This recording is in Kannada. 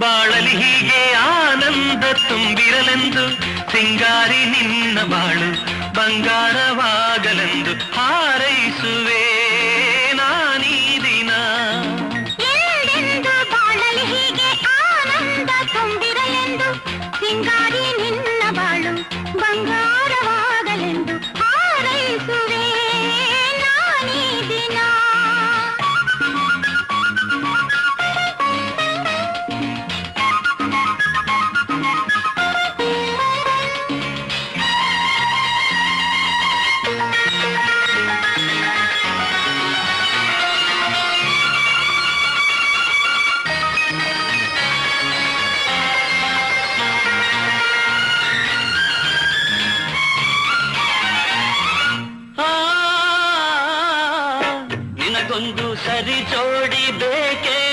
ಬಾಳಲಿ ಹೀಗೆ ಆನಂದ ತುಂಬಿರಲೆಂದು ಸಿಂಗಾರಿ ನಿನ್ನ ಬಾಳು ಬಂಗಾರವಾಗಲೆಂದು ಹಾರೈಸುವೆ ಬಂಗಾರವಾಗಲೆಂದು ಒಂದು ಸರಿ ಜೋಡಿ ಬೇಕೇ?